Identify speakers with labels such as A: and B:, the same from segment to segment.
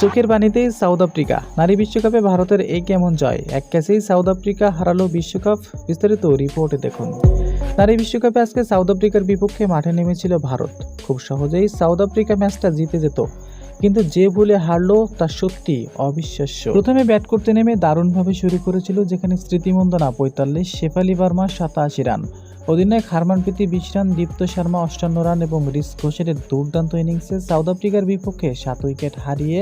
A: চোখের পানিতেই south Africa. নারী বিশ্বকাপে ভারতের এই কেমন জয়? এক ক্যাচেই সাউথ আফ্রিকা হারালো বিশ্বকাপ। বিস্তারিত রিপোর্টে দেখুন। নারী বিশ্বকাপে আজকে সাউথ আফ্রিকার বিপক্ষে মাঠে নেমেছিল ভারত। খুব সহজেই সাউথ আফ্রিকা ম্যাচটা জিতে যেত। কিন্তু যে ভুলে হারলো তা সত্যি অবিশ্বাস্য। প্রথমে ব্যাট করতে নেমে দারুণভাবে শুরু করেছিল যেখানে স্মৃতিমন্দনা, পঁয়তাল্লিশ, শেফালি বার্মা, সাতাশি রান। অধিনায়ক হারমানপ্রীতি বিশ রান দীপ্ত শর্মা, অষ্টান্ন রান এবং রিস ঘোষের দুর্দান্ত ইনিংসে সাউথ আফ্রিকার বিপক্ষে সাত উইকেট হারিয়ে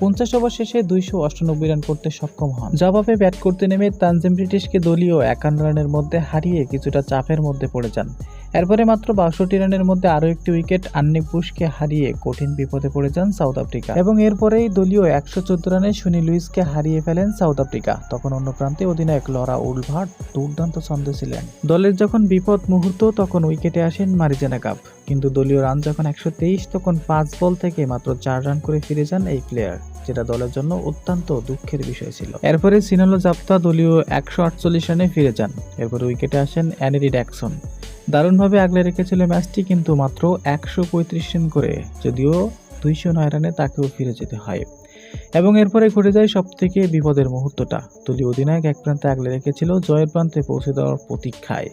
A: পঞ্চাশ ওভার শেষে দুইশো অষ্টানব্বই রান করতে সক্ষম হন। জবাবে ব্যাট করতে নেমে তানজিম ব্রিটিশকে দলীয় একান্ন রানের মধ্যে হারিয়ে কিছুটা চাপের মধ্যে পড়ে যান। এরপরে মাত্র বাষট্টি রানের মধ্যে আরও একটি উইকেট আন্নি বুশকে হারিয়ে কঠিন বিপদে পড়ে যান সাউথ আফ্রিকা। এবং এরপরেই দলীয় একশো চোদ্দ রানে সুনীল লুইসকে হারিয়ে ফেলেন সাউথ আফ্রিকা। তখন অন্য প্রান্তে অধিনায়ক লরা উলভার্ট দুর্দান্ত ছন্দে ছিলেন। দলের যখন বিপদ মুহূর্ত, তখন উইকেটে আসেন মারিজানা কাপ। কিন্তু দলীয় রান যখন একশো তেইশ, তখন পাঁচ বল থেকে মাত্র চার রান করে ফিরে যান এই প্লেয়ার। যেটা দলের জন্য অত্যন্ত দুঃখের বিষয় ছিল। এরপরে সিনালো জাপ্তা দলীয় একশো আটচল্লিশ রানে ফিরে যান। এরপরে উইকেটে আসেন অ্যানেরি ড্যাকসন। দারুণভাবে আগলে রেখেছিল ম্যাচটি, কিন্তু মাত্র একশো পঁয়ত্রিশ রান করে, যদিও দুইশো নয় রানে তাকেও ফিরে যেতে হয়। এবং এরপরে ঘটে যায় সব থেকে বিপদের মুহূর্তটা। দলীয় অধিনায়ক এক প্রান্তে আগলে রেখেছিল জয়ের প্রান্তে পৌঁছে দেওয়ার প্রতীক্ষায়।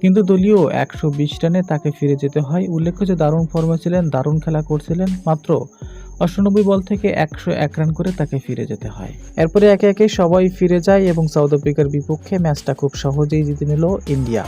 A: কিন্তু দলীয় একশো বিশ রানে তাকে ফিরে যেতে হয়। উল্লেখ্য যে দারুণ ফর্মে ছিলেন, দারুণ খেলা করছিলেন মাত্র অষ্টানব্বই বল থেকে একশো এক রান করে তাকে ফিরে যেতে হয়। এরপরে একে একে সবাই ফিরে যায় এবং সাউথ আফ্রিকার বিপক্ষে ম্যাচটা খুব সহজেই জিতে নিল ইন্ডিয়া।